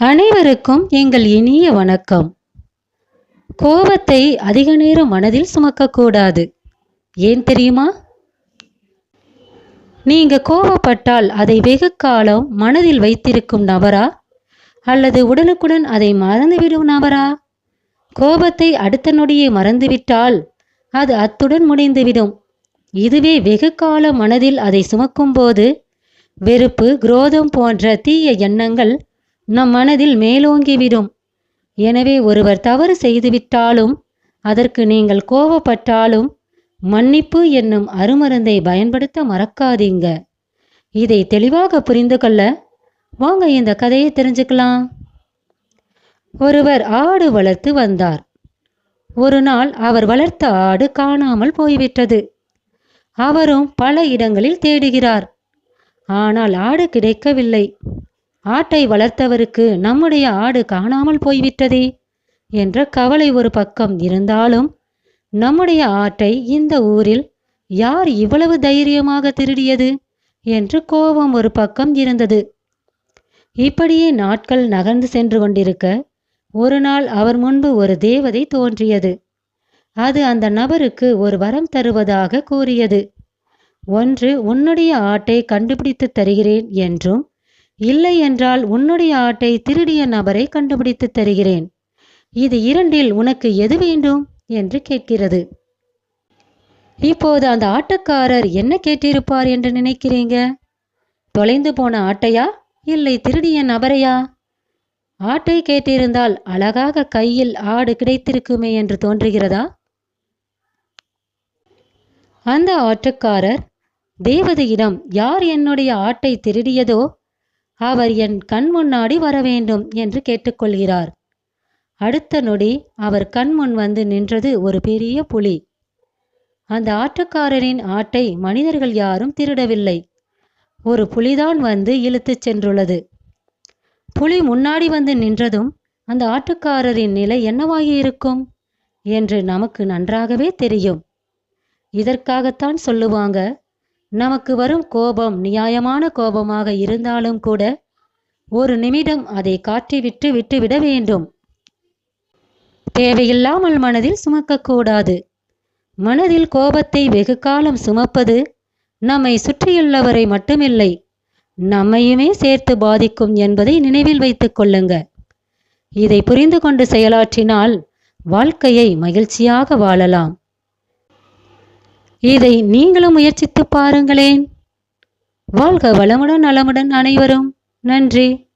அனைவருக்கும் எங்கள் இனிய வணக்கம். கோபத்தை அதிக நேரம் மனதில் சுமக்கக்கூடாது. ஏன் தெரியுமா? நீங்க கோபப்பட்டால் அதை வெகு காலம் மனதில் வைத்திருக்கும் நபரா? அல்லது உடனுக்குடன் அதை மறந்துவிடும் நபரா? கோபத்தை அடுத்த நொடியை மறந்துவிட்டால் அது அத்துடன் முடிந்துவிடும். இதுவே வெகு காலம் மனதில் அதை சுமக்கும்போது வெறுப்பு குரோதம் போன்ற தீய எண்ணங்கள் நம் மனதில் மேலோங்கிவிடும். எனவே ஒருவர் தவறு செய்துவிட்டாலும் அதற்கு நீங்கள் கோபப்பட்டாலும் மன்னிப்பு என்னும் அருமருந்தை பயன்படுத்த மறக்காதீங்க. இதை தெளிவாக புரிந்து கொள்ள வாங்க இந்த கதையை தெரிஞ்சுக்கலாம். ஒருவர் ஆடு வளர்த்து வந்தார். ஒரு நாள் அவர் வளர்த்த ஆடு காணாமல் போய்விட்டது. அவரும் பல இடங்களில் தேடுகிறார். ஆனால் ஆடு கிடைக்கவில்லை. ஆட்டை வளர்த்தவருக்கு நம்முடைய ஆடு காணாமல் போய்விட்டதே என்ற கவலை ஒரு பக்கம் இருந்தாலும் நம்முடைய ஆட்டை இந்த ஊரில் யார் இவ்வளவு தைரியமாக திருடியது என்று கோபம் ஒரு பக்கம் இருந்தது. இப்படியே நாட்கள் நகர்ந்து சென்று கொண்டிருக்க ஒரு நாள் அவர் முன்பு ஒரு தேவதை தோன்றியது. அது அந்த நபருக்கு ஒரு வரம் தருவதாக கூறியது. ஒன்று உன்னுடைய ஆட்டை கண்டுபிடித்து தருகிறேன் என்றும் இல்லை என்றால் உன்னுடைய ஆட்டை திருடிய நபரை கண்டுபிடித்து தருகிறேன். இது இரண்டில் உனக்கு எது வேண்டும்? என்று கேட்கிறது. இப்போது அந்த ஆட்டக்காரர் என்ன கேட்டிருப்பார் என்று நினைக்கிறீங்க? தொலைந்து போன ஆட்டையா? இல்லை திருடிய நபரையா? ஆட்டை கேட்டிருந்தால் அழகாக கையில் ஆடு கிடைத்திருக்குமே என்று தோன்றுகிறதா? அந்த ஆட்டக்காரர் தேவதையிடம் யார் என்னுடைய ஆட்டை திருடியதோ அவர் என் கண் முன்னாடி வர வேண்டும் என்று கேட்டுக்கொள்கிறார். அடுத்த நொடி அவர் கண் முன் வந்து நின்றது ஒரு பெரிய புலி. அந்த ஆட்டக்காரரின் ஆட்டை மனிதர்கள் யாரும் திருடவில்லை. ஒரு புலிதான் வந்து இழுத்துச் சென்றுள்ளது. புலி முன்னாடி வந்து நின்றதும் அந்த ஆட்டுக்காரரின் நிலை என்னவாகி இருக்கும் என்று நமக்கு நன்றாகவே தெரியும். இதற்காகத்தான் சொல்லுவாங்க நமக்கு வரும் கோபம் நியாயமான கோபமாக இருந்தாலும் கூட ஒரு நிமிடம் அதை காட்டிவிட்டு விட்டுவிட வேண்டும். தேவையில்லாமல் மனதில் சுமக்கக்கூடாது. மனதில் கோபத்தை வெகு காலம் சுமப்பது நம்மை சுற்றியுள்ளவரை மட்டுமில்லை நம்மையுமே சேர்த்து பாதிக்கும் என்பதை நினைவில் வைத்துக் கொள்ளுங்க. இதை புரிந்து கொண்டு செயலாற்றினால் வாழ்க்கையை மகிழ்ச்சியாக வாழலாம். இதை நீங்களும் முயற்சித்து பாருங்களேன். வாழ்க வளமுடன் நலமுடன் அனைவரும். நன்றி.